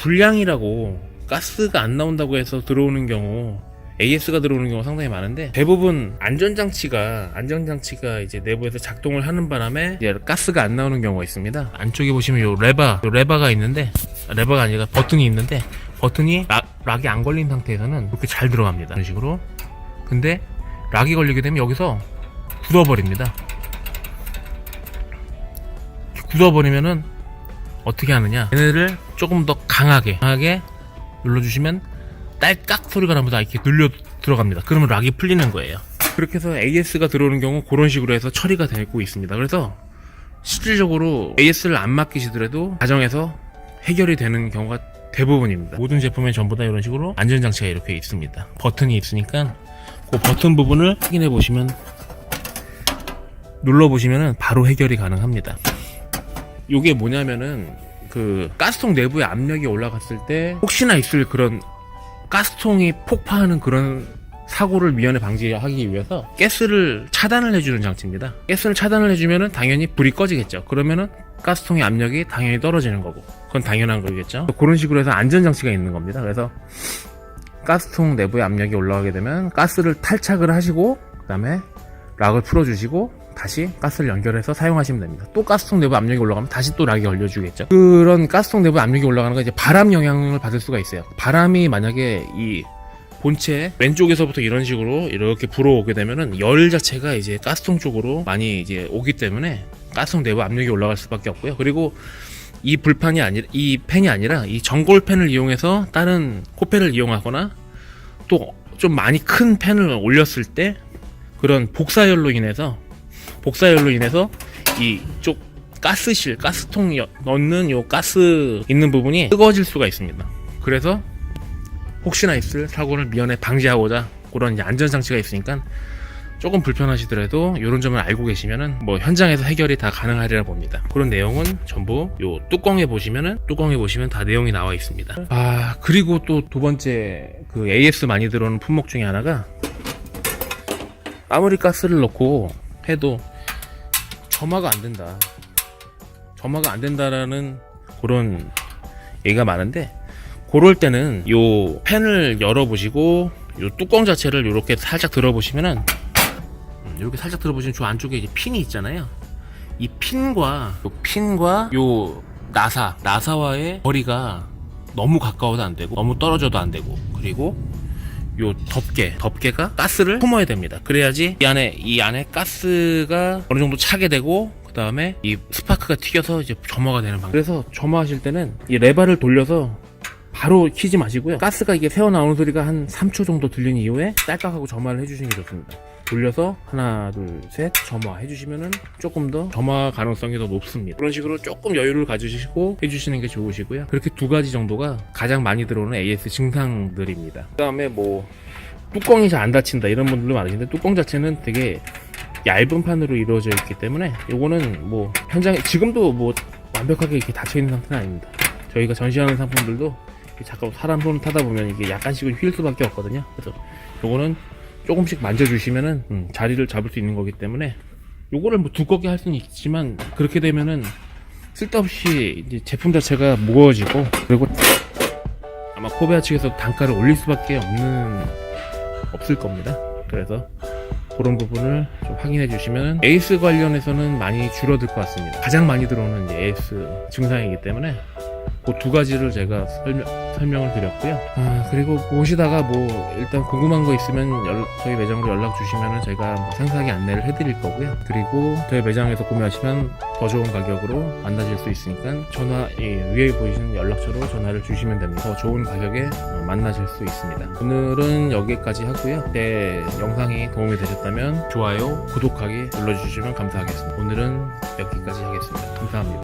불량이라고 가스가 안 나온다고 해서 들어오는 경우 AS가 들어오는 경우가 상당히 많은데 대부분 안전장치가 안전장치가 이제 내부에서 작동을 하는 바람에 가스가 안 나오는 경우가 있습니다. 안쪽에 보시면 요 레바 요 레바가 있는데 아, 레바가 아니라 버튼이 있는데 버튼이 락, 락이 안 걸린 상태에서는 이렇게 잘 들어갑니다. 이런 식으로. 근데 락이 걸리게 되면 여기서 굳어버립니다. 굳어버리면은 어떻게 하느냐? 얘네를 조금 더 강하게 강하게 눌러주시면 딸깍 소리가 나면서 이렇게 눌려 들어갑니다. 그러면 락이 풀리는 거예요. 그렇게 해서 AS가 들어오는 경우 그런 식으로 해서 처리가 되고 있습니다. 그래서 실질적으로 AS를 안 맡기시더라도 가정에서 해결이 되는 경우가 대부분입니다. 모든 제품에 전부 다 이런 식으로 안전장치가 이렇게 있습니다. 버튼이 있으니까 그 버튼 부분을 확인해 보시면 눌러 보시면 바로 해결이 가능합니다 요게 뭐냐면은 그 가스통 내부에 압력이 올라갔을 때 혹시나 있을 그런 가스통이 폭파하는 그런 사고를 미연에 방지하기 위해서 가스를 차단을 해주는 장치입니다. 가스를 차단을 해주면은 당연히 불이 꺼지겠죠. 그러면은 가스통의 압력이 당연히 떨어지는 거고 그건 당연한 거겠죠. 그런 식으로 해서 안전 장치가 있는 겁니다. 그래서 가스통 내부에 압력이 올라가게 되면 가스를 탈착을 하시고 그다음에 락을 풀어주시고 다시 가스를 연결해서 사용하시면 됩니다. 또 가스통 내부 압력이 올라가면 다시 또 락이 걸려주겠죠. 그런 가스통 내부 압력이 올라가는 건 이제 바람 영향을 받을 수가 있어요. 바람이 만약에 이 본체 왼쪽에서부터 이런 식으로 이렇게 불어오게 되면은 열 자체가 이제 가스통 쪽으로 많이 이제 오기 때문에 가스통 내부 압력이 올라갈 수밖에 없고요. 그리고 이 불판이 아니라 이 팬이 아니라 이 전골팬을 이용해서 다른 코팬을 이용하거나 또 좀 많이 큰 팬을 올렸을 때 그런 복사열로 인해서 복사열로 인해서 이쪽 가스실 가스통 여- 넣는 요 가스 있는 부분이 뜨거워질 수가 있습니다. 그래서 혹시나 있을 사고를 미연에 방지하고자 그런 이제 안전 장치가 있으니까 조금 불편하시더라도 이런 점을 알고 계시면은 뭐 현장에서 해결이 다 가능하리라 봅니다. 그런 내용은 전부 요 뚜껑에 보시면은 뚜껑에 보시면 다 내용이 나와 있습니다. 아 그리고 또 두 번째 그 AS 많이 들어오는 품목 중에 하나가 아무리 가스를 넣고 해도 점화가 안 된다. 점화가 안 된다라는 그런 얘기가 많은데 그럴 때는 요 팬을 열어보시고 요 뚜껑 자체를 이렇게 살짝 들어보시면은 음, 이렇게 살짝 들어보시면 저 안쪽에 이제 핀이 있잖아요. 이 핀과 요 핀과 요 나사 나사와의 거리가 너무 가까워도 안 되고 너무 떨어져도 안 되고 그리고 요 덮개 덮개가 가스를 품어야 됩니다. 그래야지 이 안에 이 안에 가스가 어느 정도 차게 되고 그 다음에 이 스파크가 튀겨서 이제 점화가 되는 방법. 그래서 점화하실 때는 이 레바를 돌려서 바로 키지 마시고요. 가스가 이게 새어 나오는 소리가 한 3초 정도 들린 이후에 딸깍하고 점화를 해주시는 게 좋습니다. 돌려서 하나 둘 셋 점화 해주시면은 조금 더 점화 가능성이 더 높습니다. 그런 식으로 조금 여유를 가지시고 해주시는 게 좋으시고요. 그렇게 두 가지 정도가 가장 많이 들어오는 AS 증상들입니다. 그 다음에 뭐 뚜껑이 잘 안 닫힌다 이런 분들도 많으신데 뚜껑 자체는 되게 얇은 판으로 이루어져 있기 때문에 요거는 뭐 현장에 지금도 뭐 완벽하게 이렇게 닫혀 있는 상태는 아닙니다. 저희가 전시하는 상품들도 자꾸 사람 손을 타다 보면 이게 약간씩은 휠 수밖에 없거든요. 그래서 요거는 조금씩 만져주시면은 음, 자리를 잡을 수 있는 거기 때문에 요거를 뭐 두껍게 할 수는 있지만 그렇게 되면은 쓸데없이 제품 자체가 무거워지고 그리고 아마 코베아 측에서 단가를 올릴 수밖에 없는 없을 겁니다. 그래서 그런 부분을 좀 확인해 주시면 에이스 관련해서는 많이 줄어들 것 같습니다. 가장 많이 들어오는 에이스 증상이기 때문에 그 두 가지를 제가 설명, 설명을 드렸고요. 아, 그리고 보시다가 뭐 일단 궁금한 거 있으면 연- 저희 매장으로 연락 주시면 제가 뭐 상세하게 안내를 해드릴 거고요. 그리고 저희 매장에서 구매하시면 더 좋은 가격으로 만나실 수 있으니까 전화 이 위에 보이시는 연락처로 전화를 주시면 됩니다. 더 좋은 가격에 어, 만나실 수 있습니다. 오늘은 여기까지 하고요. 제 영상이 도움이 되셨다면 좋아요, 구독하기 눌러주시면 감사하겠습니다. 오늘은 여기까지 하겠습니다. 감사합니다.